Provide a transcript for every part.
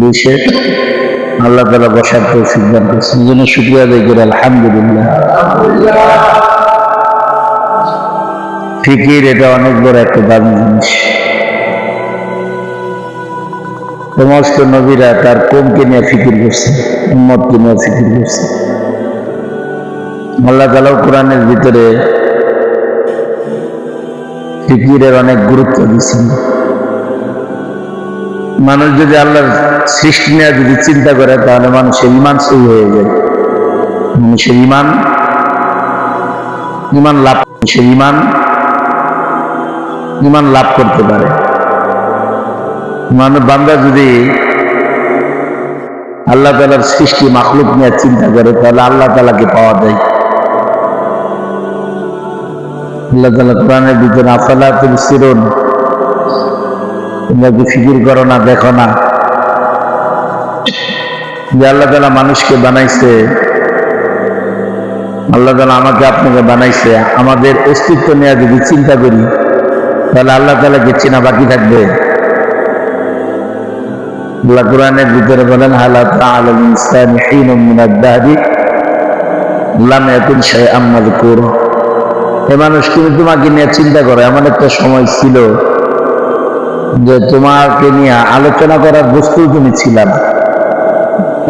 পুলিশে আল্লাহ তালা বসার তৌফিক দান করছে। এই জন্য শুক্রিয়া আদায় করে, আলহামদুলিল্লাহ। ফিকির এটা অনেক বড় একটা দামি জিনিস। সমস্ত নবীরা তার কমকে নিয়ে ফিকির করছে, উম্মতকে নিয়ে ফিকির করছে। আল্লাহ তালাও কোরআনের ভিতরে ফিকিরের অনেক গুরুত্ব দিচ্ছেন মানুষ যদি আল্লাহর সৃষ্টি নিয়ে যদি চিন্তা করে, তাহলে মানুষের ইমান সই হয়ে যায়। মানুষের ইমান ইমান লাভ, মানুষের ইমান ইমান লাভ করতে পারে। মানুষ, বান্দা যদি আল্লাহ তালার সৃষ্টি মাখলুক নিয়ে চিন্তা করে, তাহলে আল্লাহ তালাকে পাওয়া যায়। আল্লাহ তালা কোরআনের ভিতরে আফালা সিরন তোমরা কি ফিকির করো না, দেখো না। যে আল্লাহ তালা মানুষকে বানাইছে, আল্লাহ তালা আমাকে আপনাকে বানাইছে, আমাদের অস্তিত্ব নিয়ে যদি চিন্তা করি, তাহলে আল্লাহ তালাকে চেনা বাকি থাকবে। আল্লাহ কোরআনের ভিতরে বলেন হালাত আলম ইসলাম হিন মিনাদ্দাহারি লাম ইয়াকুন শাইআম মাযকুর। এ মানুষ, তুমি তোমাকে নিয়ে চিন্তা করো, এমন একটা সময় ছিল যে তোমাকে নিয়ে আলোচনা করার বস্তু তুমি ছিল না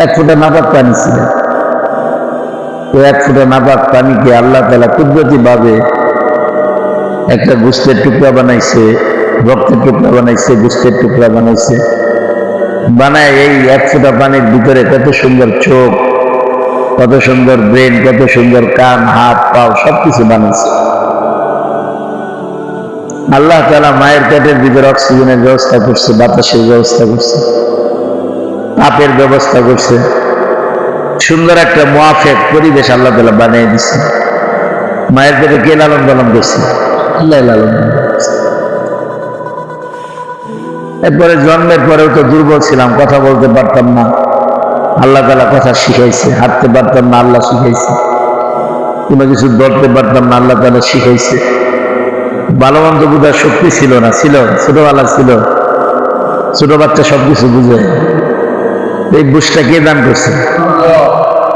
এক ফুটা নাপাক পানি ছিল। তো এক ফুটা নাপাক পানিকে আল্লাহ তালা কুদরতি ভাবে একটা গুস্তের টুকরা বানাইছে, রক্তের টুকরা বানাইছে গুস্তের টুকরা বানাইছে। বানায় এই এক ফুটা পানির ভিতরে কত সুন্দর চোখ, কত সুন্দর ব্রেন, কত সুন্দর কান, হাত, পাও, সবকিছু বানাইছে। আল্লাহ তালা মায়ের পেটের ভিতরে অক্সিজেনের ব্যবস্থা করছে বাতাসের ব্যবস্থা করছে তাপের ব্যবস্থা করছে। সুন্দর একটা মোয়াফেক পরিবেশ আল্লাহ তালা বানিয়ে দিচ্ছে মায়ের পেটে কে লালন পালন করছে? আল্লাহ লালন এরপরে জন্মের পরেও তো দুর্বল ছিলাম কথা বলতে পারতাম না। আল্লাহ তালা কথা শিখাইছে হাঁটতে পারতাম না আল্লাহ শিখাইছে। কোনো কিছু ধরতে পারতাম না আল্লাহ তালা শিখাইছে। ভালো মন্দ বোঝার শক্তি ছিল না, ছিল, ছোটবেলা ছিল। ছোট বাচ্চা সবকিছু বুঝে। এই বুঝটা কে দান করছে?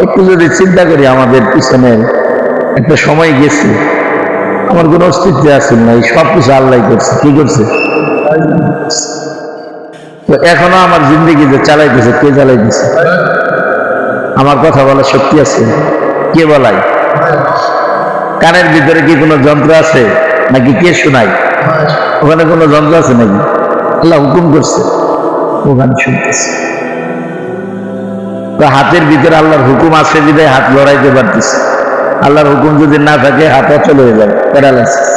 একটু যদি চিন্তা করি আমাদের পিছনে একটা সময় গেছে, আমার কোনো অস্তিত্ব আছে না, এই সব কিছু আল্লাহ করছে, কি করছে? তো এখনও আমার জিন্দগি যে চালাইতেছে, কে চালাইতেছে? আমার কথা বলার শক্তি আছে। কে বলাই কানের ভিতরে কি কোনো যন্ত্র আছে? নাকি কে শোনায় ওখানে কোনো যন্ত্র আছে নাকি? আল্লাহ হুকুম করছে। ওখানে শুনতেছে। তো হাতের ভিতরে আল্লাহর হুকুম আছে বিদায় হাত লড়াইতে পারতেছে। আল্লাহর হুকুম যদি না থাকে, হাত চলে যাবে, প্যারালাইসিস।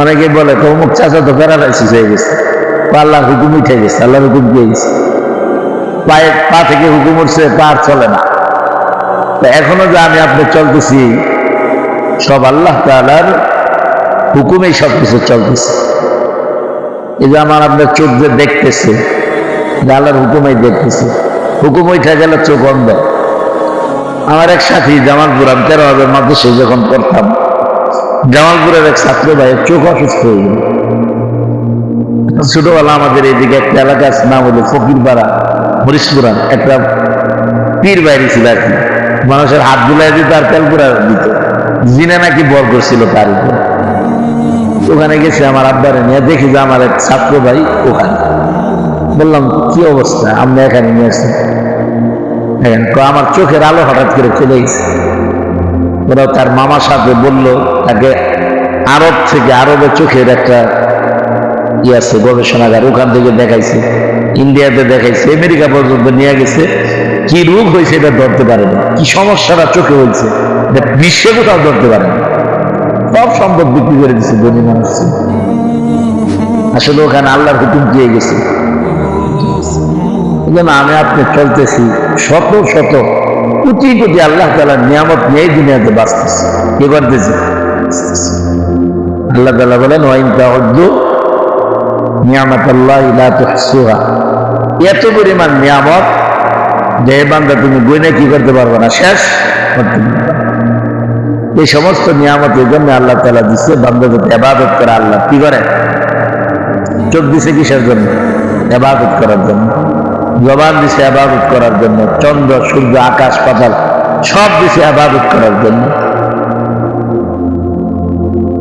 অনেকে বলে, তো চাচা তো প্যারালাইসিস হয়ে গেছে। আল্লাহর হুকুম উঠে গেছে, আল্লাহর হুকুম পেয়ে গেছে। পায়ে পা থেকে হুকুম উঠছে, পা আর চলে না। তো এখনও যে আমি আপনি চলতেছি, সব আল্লাহ তালার হুকুমেই সব কিছু চলতেছে। এই যে আমার আপনার চোখ যে দেখতেছে আল্লাহর হুকুমেই দেখতেছে, হুকুম উঠে গেলে চোখ অন্ধ আমার এক সাথী জামালপুর আমি তেরো হাজার মাদ্রাসে যখন পড়তাম, জামালপুরের এক ছাত্র ভাইয়ের চোখ অসুস্থ হয়ে গেল। ছোটবেলা আমাদের এইদিকে একটা এলাকা আছে, নাম হলো ফকিরপাড়া, হরিশপুরা, একটা পীর বাইরে ছিল আর কি। মানুষের হাত গুলাই দিত আর তেলপুরা দিত। জিনে নাকি বর করছিল তার উপর। ওখানে গেছে আমার আব্বারে নিয়ে দেখি যে আমার এক ছাত্র ভাই ওখানে। বললাম কি অবস্থা? আপনি এখানে নিয়ে আসছেন এখানে কয়, আমার চোখের আলো হঠাৎ করে চলে গেছে। ওরা তার মামার সাথে বলল তাকে আরব থেকে আরবে চোখের একটা ইয়ে আছে গবেষণাগার ওখান থেকে দেখাইছে। ইন্ডিয়াতে দেখাইছে আমেরিকা পর্যন্ত নিয়ে গেছে। কি রোগ হয়েছে এটা ধরতে পারে না কি সমস্যাটা চোখে হয়েছে এটা বিশ্বে কোথাও ধরতে পারে না সব সম্পদ বিক্রি করে দিচ্ছে ধনী মানুষ। আসলে ওখানে আল্লাহর হুকুম দিয়ে গেছে। আমি আপনি চলতেছি শত শত, কোটি কোটি আল্লাহ তালার নিয়ামত নিয়ে দুনিয়াতে বাঁচতেছি। কি করতেছি? আল্লাহ তালা বলেন ওয়াইন তাহদ্দু নিয়ামত আল্লাহ ইলা তুহসুহা। এত পরিমাণ নিয়ামত যে বান্দা তুমি গুনে কি করতে পারবে না? শেষ করতে পারবে। এই সমস্ত নিয়ামতের জন্য আল্লাহ তালা দিচ্ছে বান্দা যাতে এবাদত করে আল্লাহ। কি করে? চোখ দিছে কিসের জন্য? এবাদত করার জন্য। জবান দিছে আবাদত করার জন্য। চন্দ্র, সূর্য, আকাশ, পাতাল, সব দিছে আবাদত করার জন্য।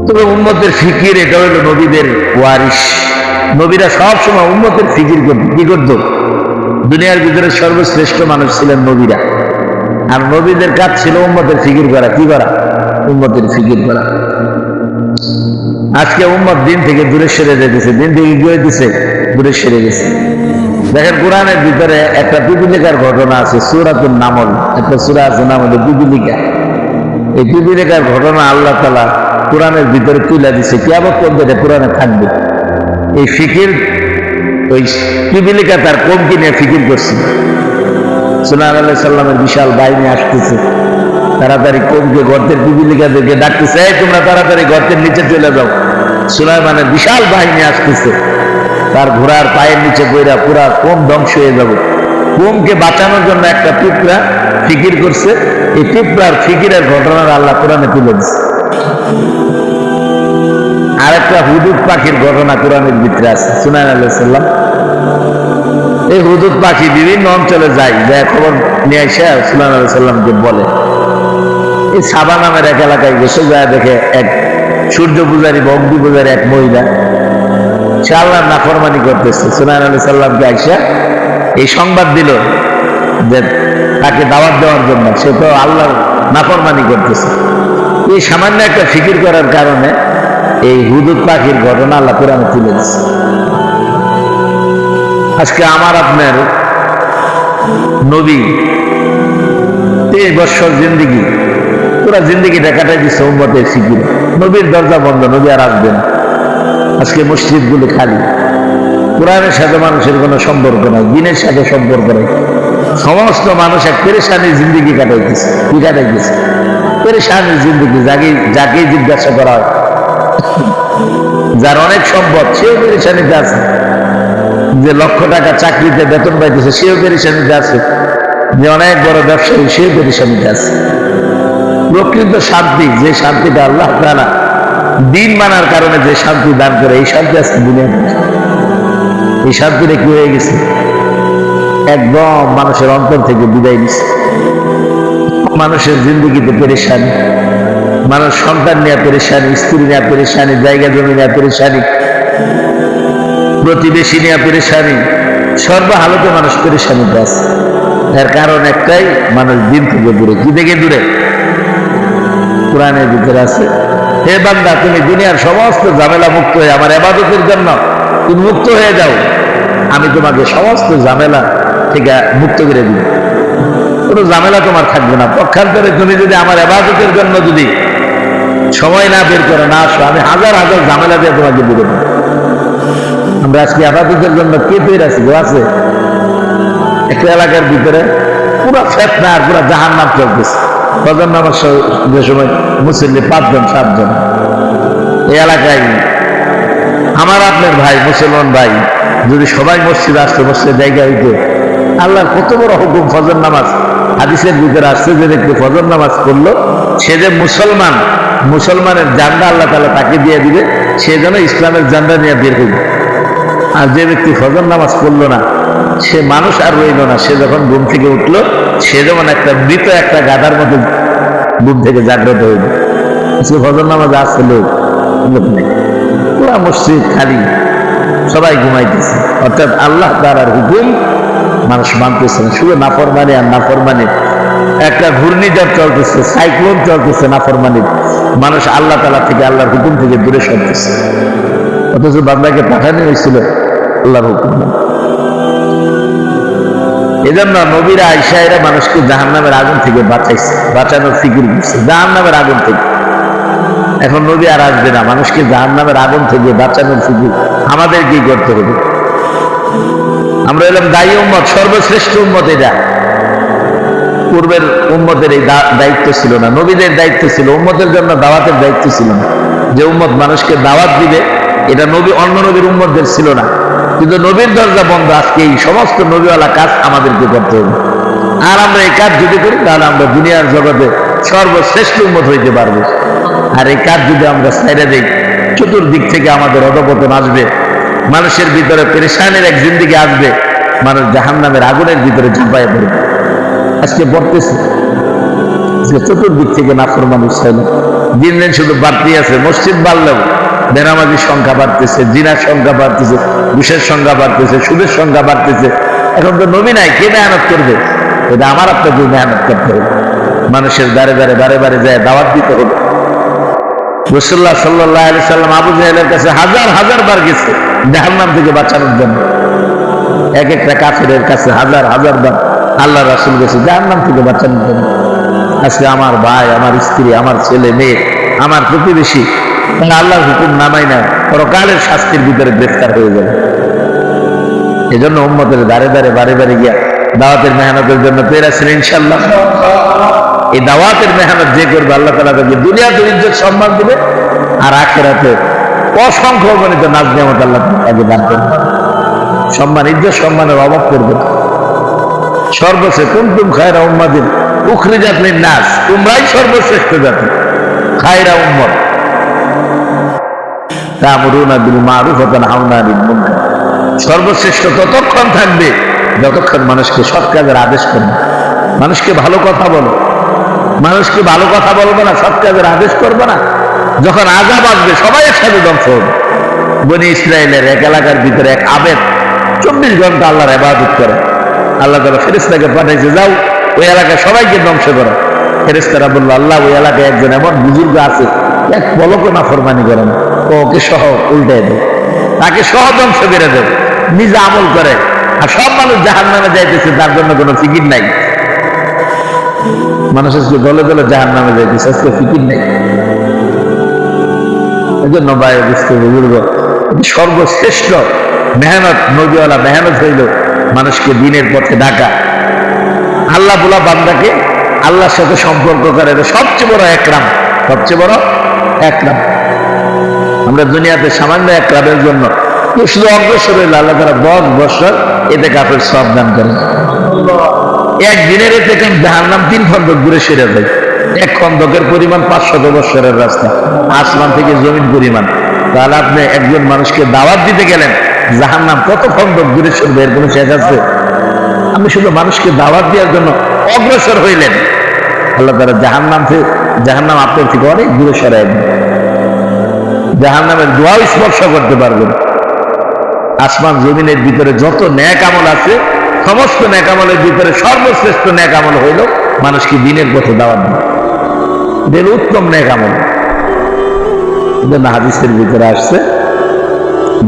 তবে উন্মতের ফিকির এটা হলো নবীদের ওয়ারিস নবীরা সব সময় উন্মতের ফিকির করত কি করত? দুনিয়ার ভিতরে সর্বশ্রেষ্ঠ মানুষ ছিলেন নবীরা। আর নবীদের কাজ ছিল উম্মতের ফিকির করা। কি করা? উম্মতের ফিকির করা। আজকে উম্মত দিন থেকে দূরে সরে যেতেছে দিন থেকে গিয়ে দিছে, দূরে সরে গেছে। দেখেন কোরআনের ভিতরে একটা পিপিলিকার ঘটনা আছে সুরাতুল নামল। একটা সুরা আছে, নাম হলো পিপিলিকা এই পিপিলিকার ঘটনা আল্লাহ তালা কোরআনের ভিতরে তুলে দিছে কেয়াবত পর্যন্ত কোরআনে থাকবে। এই ফিকির, ওই পিপিলিকা তার কমকে নিয়ে ফিকির করছে। সুনান আল্লাহ সাল্লামের বিশাল বাহিনী আসতেছে। তাড়াতাড়ি কমকে গর্তের পিপিলিকাদেরকে ডাকতেছে, এই তোমরা তাড়াতাড়ি গর্তের নিচে চলে যাও। সুলাইমানের বিশাল বাহিনী আসতেছে। তার ঘোড়ার পায়ের নিচে বইরা পুরা কোম ধ্বংস হয়ে যাবে। কোমকে বাঁচানোর জন্য একটা পিঁপড়া ফিকির করছে। এই পিঁপড়ার ফিকিরের ঘটনার আল্লাহ কোরআনে তুলে দিচ্ছে আর একটা হুদুদ পাখির ঘটনা কোরআনের ভিতরে আছে সুনান আল্লাহ এই হুদুদ পাখি বিভিন্ন অঞ্চলে যায় যা খবর নিয়ে এসে সুলান আল্লাহ সাল্লামকে বলে। সাবা নামের এক এলাকায় গেছে যায় দেখে এক সূর্য পূজারী বা অগ্নি পূজারী এক মহিলা। সে আল্লাহর নাফরমানি করতেছে। সুনান আলী সাল্লামকে আইসা এই সংবাদ দিল যে তাকে দাওয়াত দেওয়ার জন্য। সে তো আল্লাহর নাফরমানি করতেছে। এই সামান্য একটা ফিকির করার কারণে এই হুদুদ পাখির ঘটনা আল্লাহ কোরআনে তুলে দিচ্ছে আজকে আমার আপনার নবী তেইশ বৎসর জিন্দিগি পুরা জিন্দিগিটা কাটাই দিচ্ছে উম্মতের ফিকির নবীর দরজা বন্ধ, নবী আর আসবে না। আজকে মসজিদগুলো খালি। কোরআনের সাথে মানুষের কোনো সম্পর্ক নাই, দিনের সাথে সম্পর্ক নেই। সমস্ত মানুষ এক পেরেশানি জিন্দিগি কাটাইতেছে, কি কাটাইতেছে? পেরেশানি জিন্দিগি, যাকে যাকেই জিজ্ঞাসা করা হয়। যার অনেক সম্পদ, সেও পেরেশানিতে আছে। যে লক্ষ টাকা চাকরিতে বেতন পাইতেছে, সেও পেরেশানিতে আছে। যে অনেক বড় ব্যবসায়ী, সেও পেরেশানিতে আছে। প্রকৃত শান্তি, যে শান্তিটা আল্লাহ তারা দিন মানার কারণে যে শান্তি দান করে, এই শান্তি আজকে দুনিয়া এই শান্তিটা কি হয়ে গেছে? একদম মানুষের অন্তর থেকে বিদায় নিছে। মানুষের জিন্দগিতে পেরেশানি, মানুষ সন্তান নেওয়া পেরেশানি, স্ত্রী নেওয়া পেরেশানি, জায়গা জমি নেওয়া পেরেশানি, প্রতিবেশী নেওয়া পেরেশানি, সর্বহালতে মানুষ পেরেশানিতে আছে। এর কারণ একটাই, মানুষ দিন থেকে দূরে। কি থেকে দূরে? কোরআনের ভিতরে আছে। হে বান্দা, তুমি দুনিয়ার সমস্ত ঝামেলা মুক্ত হয়ে আমার এবাদতের জন্য তুমি মুক্ত হয়ে যাও। আমি তোমাকে সমস্ত ঝামেলা থেকে মুক্ত করে দিব। কোনো ঝামেলা তোমার থাকবে না। পক্ষান্তরে তুমি যদি আমার এবাদতের জন্য যদি সময় না বের করে, না আসো, আমি হাজার হাজার ঝামেলা দিয়ে তোমাকে দেবো। আমরা আজকে আবাদতের জন্য কে তৈরি আছি গো? আছে? একটা এলাকার ভিতরে পুরো ফেতনা আর পুরো জাহান নাম চলতেছে। ফজর নামাজ যে সময় মুসল্লি পাঁচজন, সাতজন। এই এলাকায় আমার আপনার ভাই, মুসলমান ভাই, যদি সবাই মসজিদ আসতো মসজিদের জায়গা হইতো, আল্লাহর কত বড় হুকুম, ফজর নামাজ। হাদিসের ভিতরে আসছে যে ব্যক্তি ফজর নামাজ করল সে যে মুসলমান, মুসলমানের জান্ডা আল্লাহ তালা তাকে দিয়ে দিবে, সে যেন ইসলামের জান্ডা নিয়ে বের হইবে। আর যে ব্যক্তি ফজর নামাজ পড়ল না সে মানুষ আর রইল না। সে যখন ঘুম থেকে উঠল, সে যেমন একটা মৃত একটা গাদার মতো ঘুম থেকে জাগ্রত হইল। সে ফজর নামাজ আসছে লোক লোক নেই। পুরা মসজিদ খালি, সবাই ঘুমাইতেছে। অর্থাৎ আল্লাহ তার হুকুম, মানুষ মানতেছে না। শুধু নাফরমানি আর নাফরমানি। একটা ঘূর্ণিঝড় চলতেছে, সাইক্লোন চলতেছে নাফরমানির মানুষ আল্লাহ তালা থেকে, আল্লাহর হুকুম থেকে দূরে সরতেছে। অথচ বাংলাকে পাঠানো হয়েছিল আল্লাহর হুকুম। এজন্য নবীরা আইসাইরা মানুষকে জাহান নামের আগুন থেকে বাঁচাইছে, বাঁচানোর ফিকির করছে জাহান নামের আগুন থেকে। এখন নবী আর আসবে না, মানুষকে জাহান নামের আগুন থেকে বাঁচানোর ফিকির। আমাদের কি করতে হবে। আমরা এলাম দায়ী উম্মত, সর্বশ্রেষ্ঠ উম্মত এটা। পূর্বের উম্মতের এই দায়িত্ব ছিল না, নবীদের দায়িত্ব ছিল, উম্মতের জন্য দাওয়াতের দায়িত্ব ছিল না। যে উম্মত মানুষকে দাওয়াত দিবে, এটা নবী অন্য নবীর উম্মতদের ছিল না। কিন্তু নবীর দরজা বন্ধ, আজকে এই সমস্ত নবীওয়ালা কাজ আমাদেরকে করতে হবে। আর আমরা এই কাজ যদি করি, তাহলে আমরা দুনিয়ার জগতে সর্বশ্রেষ্ঠ উন্মত হইতে পারব। আর এই কাজ যদি আমরা ছেড়ে দিই, চতুর্দিক থেকে আমাদের অধপতন আসবে, মানুষের ভিতরে পেরেশানের এক জিন্দিগি আসবে, মানুষ জাহান নামের আগুনের ভিতরে ঝাঁপায় পড়বে। আজকে পড়তেছে চতুর্দিক থেকে নাফর মানুষ ছিল দিন দিন শুধু বাড়তি আছে, মসজিদ বাড়লেও বেনামাজির সংখ্যা বাড়তেছে, জিনার সংখ্যা বাড়তেছে, ঘুষের সংখ্যা বাড়তেছে, সুদের সংখ্যা বাড়তেছে। এখন তো নবী নাই, কে মেহনত করবে? এটা আমার আপনাকে মেহনত করতে হবে। মানুষের দ্বারে দ্বারে বারে বারে যায়, দাওয়াত দিতে হবে। রসুল্লাহ সাল্লাহ আলি সাল্লাম আবু জাহেলের কাছে হাজার হাজার বার গেছে জাহান্নাম থেকে বাঁচানোর জন্য। এক একটা কাফেরের কাছে হাজার হাজার বার আল্লাহ রাসুল গেছে জাহান্নাম থেকে বাঁচানোর জন্য। আজকে আমার ভাই, আমার স্ত্রী, আমার ছেলে, মেয়ে, আমার প্রতিবেশী তারা আল্লাহর হুকুম নামাই না পরকালের শাস্তির ভিতরে গ্রেফতার হয়ে যাবে এজন্য উম্মতের দাঁড়ে দাঁড়ে বারে বারে গিয়া দাওয়াতের মেহনতের জন্য পেরেছেন ইনশাল্লাহ এই দাওয়াতের মেহনত যে করবে আল্লাহ তালা তাকে দুনিয়াতে ইজ্জত সম্মান দেবে আর আখেরাতে অসংখ্য গণিত নাচ নিয়ামত আল্লাহ তাকে দান করবে। সম্মান, ইজ্জত সম্মানের অভাব করবে না। সর্বশেষ কুন্তুম খায়রা উম্মাদিন উখরিজাত লিন নাস তোমরাই সর্বশ্রেষ্ঠ জাতি। খায়রা উম্মত। সর্বশ্রেষ্ঠ ততক্ষণ থাকবে, যতক্ষণ মানুষকে সৎ কাজের আদেশ করবে। মানুষকে ভালো কথা বলো। মানুষকে ভালো কথা বলব না, সৎ কাজের আদেশ করব না। যখন আজাব আসবে, সবাই একসাথে ধ্বংস হবে। বনি ইসরায়েলের এক এলাকার ভিতরে এক আবেদ চব্বিশ ঘণ্টা আল্লাহর এবাদত করে। আল্লাহ তালা ফেরিস্তাকে পাঠাইছে, যাও, ওই এলাকায় সবাইকে ধ্বংস করো। ফেরিস্তারা বলল, আল্লাহ, ওই এলাকায় একজন এমন বুজুর্গ আছে, এক পলকও না ফরমানি করে না। ওকে সহ উল্টাই দেয়। তাকে সহ ধ্বংস করে দেয়। নিজে আমল করে। আর সব মানুষ জাহান নামে যাইতেছে, তার জন্য কোনো ফিকির নাই। মানুষ আজকে দলে দলে জাহান নামে যাইতেছে, আজকে ফিকির নেই। এই জন্য ভাই, বুঝতে বুজুর্গ সর্বশ্রেষ্ঠ মেহনত নদীওয়ালা মেহনত হইল মানুষকে দিনের পথে ডাকা। আল্লাহ বলা বান্দাকে আল্লাহর সাথে সম্পর্ক করে সবচেয়ে বড় একরাম। সবচেয়ে বড় একরাম। আমরা দুনিয়াতে সামান্য একরামের জন্য শুধু অগ্রসর হইলে আল্লাহ তারা দশ বছর এতে কাপের সব দান করেন। একদিনের এতে যাহার নাম তিন খন্দক দূরে সেরে যায়। এক খন্দকের পরিমাণ পাঁচশত বৎসরের রাস্তা। আসমান থেকে জমির পরিমাণ। তাহলে আপনি একজন মানুষকে দাওয়াত দিতে গেলেন জাহার নাম কত খন্দক দূরে সরবে, এর কোনো শেষ আছে? আপনি শুধু মানুষকে দাওয়াত দেওয়ার জন্য অগ্রসর হইলেন। আল্লাহ তারা জাহান নাম থেকে জাহান নাম আপনার থেকে অনেক দূরে সরাই জাহান নামের দোয়াও স্পর্শ করতে পারবেন। আসমান জমিনের ভিতরে যত ন্যাক আমল আছে, সমস্ত ন্যাক আমলের ভিতরে সর্বশ্রেষ্ঠ ন্যাক আমল হইল মানুষকে দিনের পথে দাওয়াত দেওয়া। উত্তম ন্যাক আমল। জন্য হাদিসের ভিতরে আসছে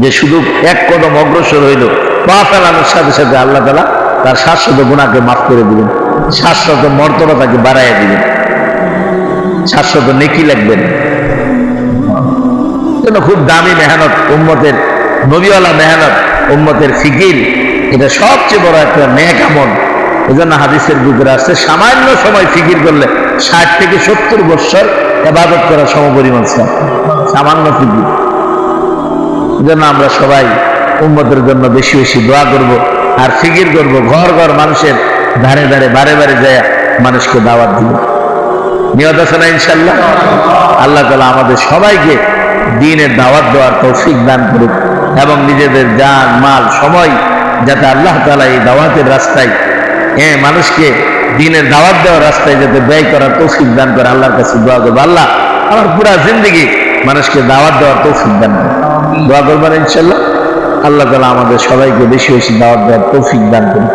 যে শুধু এক কদম অগ্রসর হইল। পা ফেলানোর সাথে সাথে আল্লাহ তালা তার শাশ্বত গুণাকে মাফ করে দিবেন, শাশ্বত মর্তবা তাকে বাড়াইয়া দিবেন, শাশ্বত নেকি লাগবেন। জন্য খুব দামি মেহনত, উম্মতের নবীওয়ালা মেহনত, উম্মতের ফিকির, এটা সবচেয়ে বড় একটা নেক আমল। জন্য হাদিসের ভিতরে আসছে, সামান্য সময় ফিকির করলে ষাট থেকে সত্তর বৎসর এবাদত করা সমপরিমাণ সব সামান্য ফিকির। জন্য আমরা সবাই উম্মতের জন্য বেশি বেশি দোয়া করব। আর ফিকির করব, ঘর ঘর মানুষের ধারে ধারে, বারে বারে যায় মানুষকে দাওয়াত দিব। নিয়ত আছে না ইনশাল্লাহ? আল্লাহ তালা আমাদের সবাইকে দিনের দাওয়াত দেওয়ার তৌফিক দান করুক এবং নিজেদের জান, মাল, সময় যাতে আল্লাহ তালা এই দাওয়াতের রাস্তায় হ্যাঁ মানুষকে দিনের দাওয়াত দেওয়ার রাস্তায় যাতে ব্যয় করার তৌফিক দান করে আল্লাহর কাছে দোয়া করব। আল্লাহ আমার পুরা জিন্দগি মানুষকে দাওয়াত দেওয়ার তৌফিক দান করে দোয়া করবেন ইনশাল্লাহ? আল্লাহ তালা আমাদের সবাইকে বেশি বেশি দাওয়াত দেওয়ার তৌফিক দান করুন।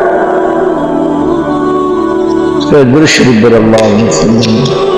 শরীফ আল্লাহ